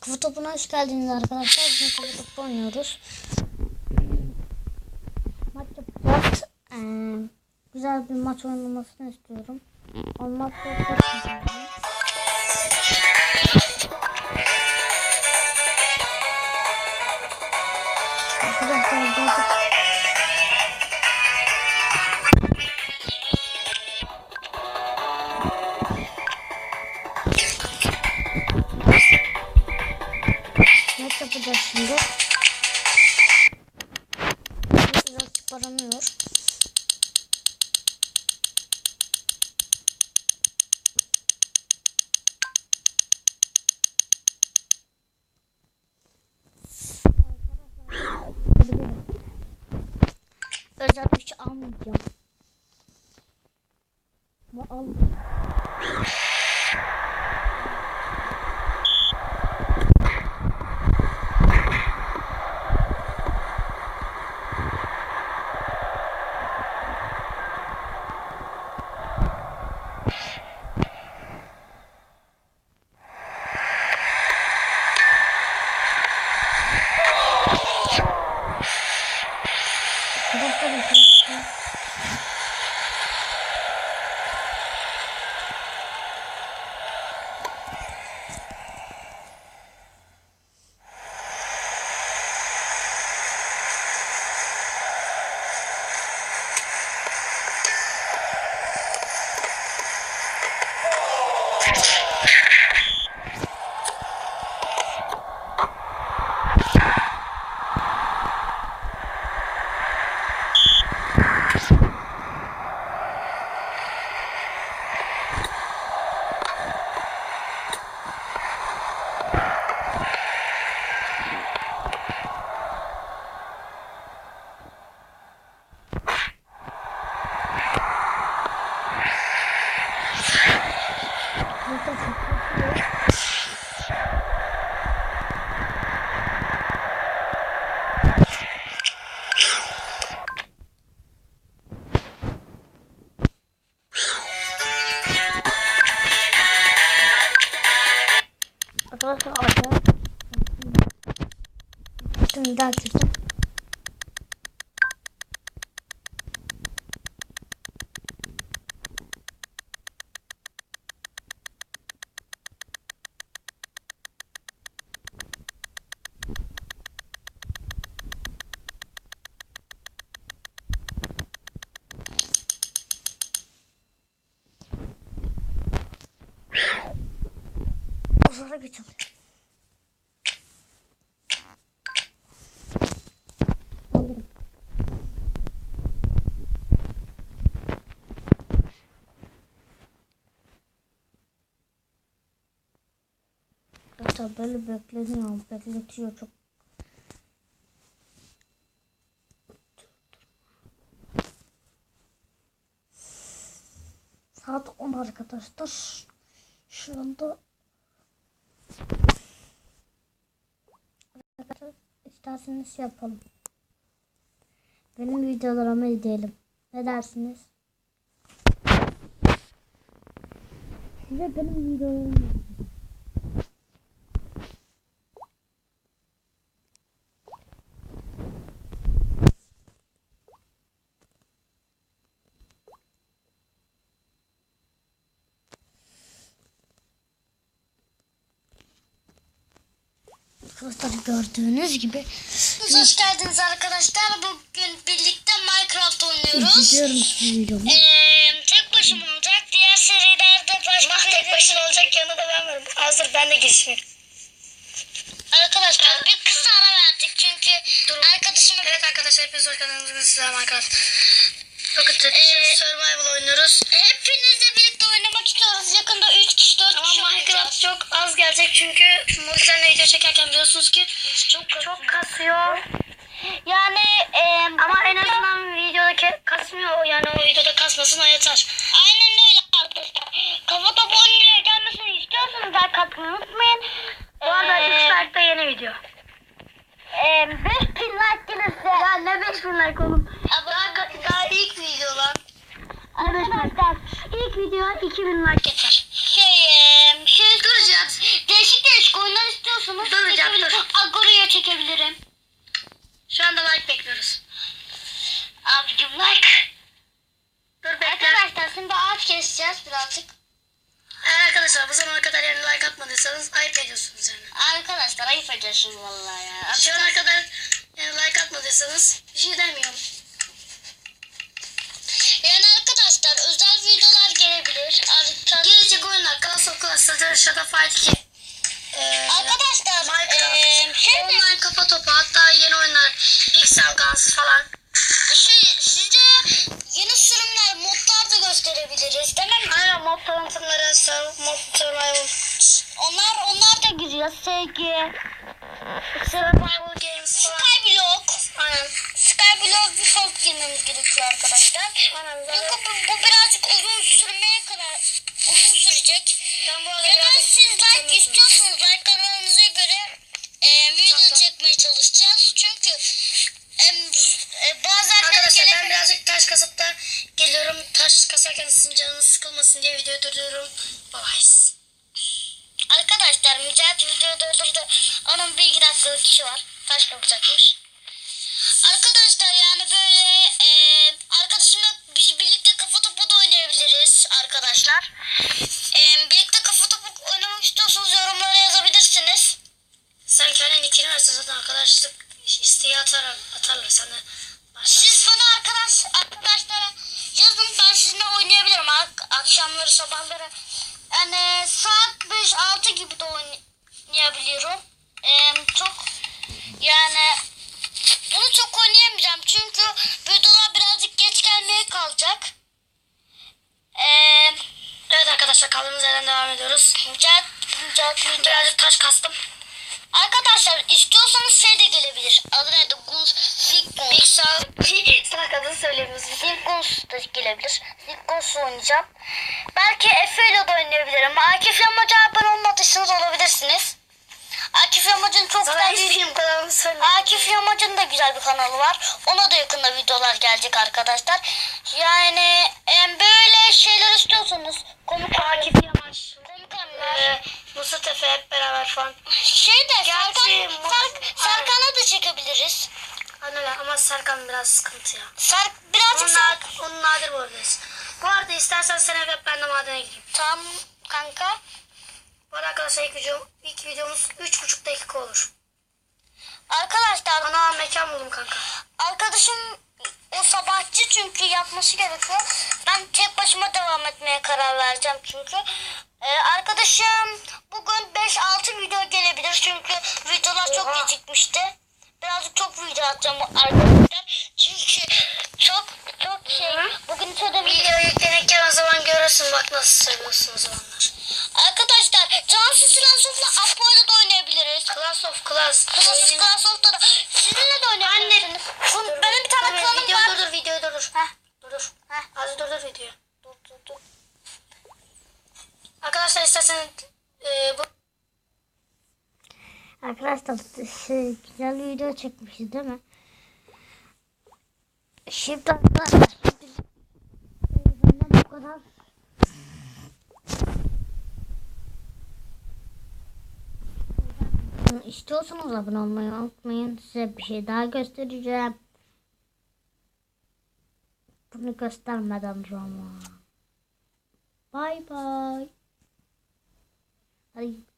Kafa topuna hoş geldiniz arkadaşlar. Bugün kafa topu oynuyoruz. Maç yapacağız. Ee, güzel bir maç oynamasını istiyorum. Olmazsa çok. Yapacağız şimdi. Biraz çıkaramıyor. Özel bir şey almayacağım. Ama al. Şimdi daha çekeceğim. Uzara Hatta böyle bekleniyor. Bekletiyor çok. Saat 10 arkadaşlar. Şu anda isterseniz yapalım. Benim videolarımı izleyelim. Ne dersiniz? Size benim videolarımı Arkadaşlar gördüğünüz gibi Hoş geldiniz arkadaşlar. Bugün birlikte Minecraft oynuyoruz. gidiyorum videomu. Ee, tek başıma olacak. Diğer serilerde başka Mah tek başına olacak yanında ben varım. Hazır ben de girişmeyeyim. Arkadaşlar bir kısa ara verdik çünkü arkadaşım... Evet arkadaşlar hepiniz hoş geldiniz. Bugün sizlerle Minecraft. Rocket ee, Survival oynuyoruz. Hepinizle istiyoruz. Yakında 3 kişi 4 kişi Ama Minecraft çok az gelecek çünkü sizlerle video çekerken biliyorsunuz ki çok çok kasıyor. Yani ama en azından videodaki kasmıyor yani o videoda kasmasın o yeter. Aynen öyle arkadaşlar. Kafa topu oynayacak gelmesini istiyorsanız like atmayı unutmayın. Bu arada 3 bin like yeter. Şey, şey duracağız. Değişik değişik oyunlar istiyorsunuz. Duracağız dur. Agora'ya çekebilirim. Şu anda like bekliyoruz. Abicim like. Dur bekle. Arkadaşlar şimdi ağaç keseceğiz birazcık. Eğer arkadaşlar bu zamana kadar yani like atmadıysanız ayıp ediyorsunuz yani. Arkadaşlar ayıp ediyorsun vallahi ya. Şu ana kadar yani like atmadıysanız bir şey demiyorum. Gelebilir. Arka- Gelecek oyunlar Clash of Clans'tadır, Shadow Fight 2. Ee, Arkadaşlar Minecraft, şey de- online kafa topu hatta yeni oyunlar Pixel Guns falan. şey, size yeni sürümler, modlar da gösterebiliriz. Değil mi? Aynen mod tanıtımları, mod survival, Onlar onlar da giriyor. SG, survival games falan. Skyblock. Aynen. Skyblock bir folk girmemiz gerekiyor arkadaşlar. Aynen. Çünkü bu, bu Ben bu arada Ya da siz like istiyorsanız göre e, video Tamam. çekmeye çalışacağız. Çünkü e, bazen de Arkadaşlar ben birazcık taş kasıp da geliyorum. Taş kasarken sizin canınız sıkılmasın diye videoyu durduruyorum. Bye bye. Arkadaşlar Mücahit video durdurdu. Onun bir iki dakikalık işi var. Taş kapacakmış. Arkadaşlar yani böyle e, arkadaşımla birlikte kafa topu da oynayabiliriz arkadaşlar. Arkadaşlık isteği atar, atarlar. Sen de başla. Siz bana arkadaş arkadaşlara yazın ben sizinle oynayabilirim Ak- akşamları sabahları. Yani saat 5-6 gibi de oynayabiliyorum. Ee, çok yani bunu çok oynayamayacağım çünkü videolar birazcık geç gelmeye kalacak. Ee, Evet arkadaşlar kaldığımız yerden devam ediyoruz. Mücahit, Mücahit, Mücahit. Birazcık taş kastım. Arkadaşlar gelebilir. Adı neydi? Gus, Big Gus. Pixel. Sana kadın söylemiyorsun. Zilgos da gelebilir. Zilgos oynayacağım. Belki Efe ile de oynayabilirim. Akif Yamacı abone olmadıysanız olabilirsiniz. Akif Yamacı'nın çok Sana güzel bir... film kanalını söyle. Akif Yamacı'nın da güzel bir kanalı var. Ona da yakında videolar gelecek arkadaşlar. Yani böyle şeyler istiyorsanız komik Akif Yamaç. komik anlar. Ee, Musa Tefe hep beraber falan. Şey de Gerçi Serkan, Serk, Serkan'a da çekebiliriz. Anneler ama Serkan biraz sıkıntı ya. Serk, birazcık Onun, Serk. nadir, onun nadir bu arada. Bu arada istersen sen eve ben de madene gireyim. Tamam kanka. Bu arada arkadaşlar ilk, video, ilk videomuz 3,5 dakika olur. Arkadaşlar Ana mekan buldum kanka. Arkadaşım o sabahçı çünkü yapması gerekiyor. Ben tek başıma devam etmeye karar vereceğim çünkü. Ee, arkadaşım bugün 5-6 video gelebilir çünkü videolar çok Oha. gecikmişti. Birazcık çok video atacağım arkadaşlar. Çünkü çok çok şey. Bugün şöyle video. Video yüklenirken o zaman görürsün bak nasıl seviyorsun o zamanlar. Arkadaşlar Cansız Silahsız'la Apo'yla da oynayabiliriz. Class of Class. Class Oyunu- Class of da sizinle de oynayabilirsiniz. Bu- Dur, Benim bir tane klanım var. durdur videoyu durdur. Heh. Dur dur. Heh. Az durdur videoyu. Dur dur dur. İsterseniz e, bu Arkadaşlar şey, güzel bir video çekmişiz değil mi? Şimdi arkadaşlar benden bu kadar. İstiyorsanız abone olmayı unutmayın. Size bir şey daha göstereceğim. Bunu göstermeden sonra. Bye bye. Bye.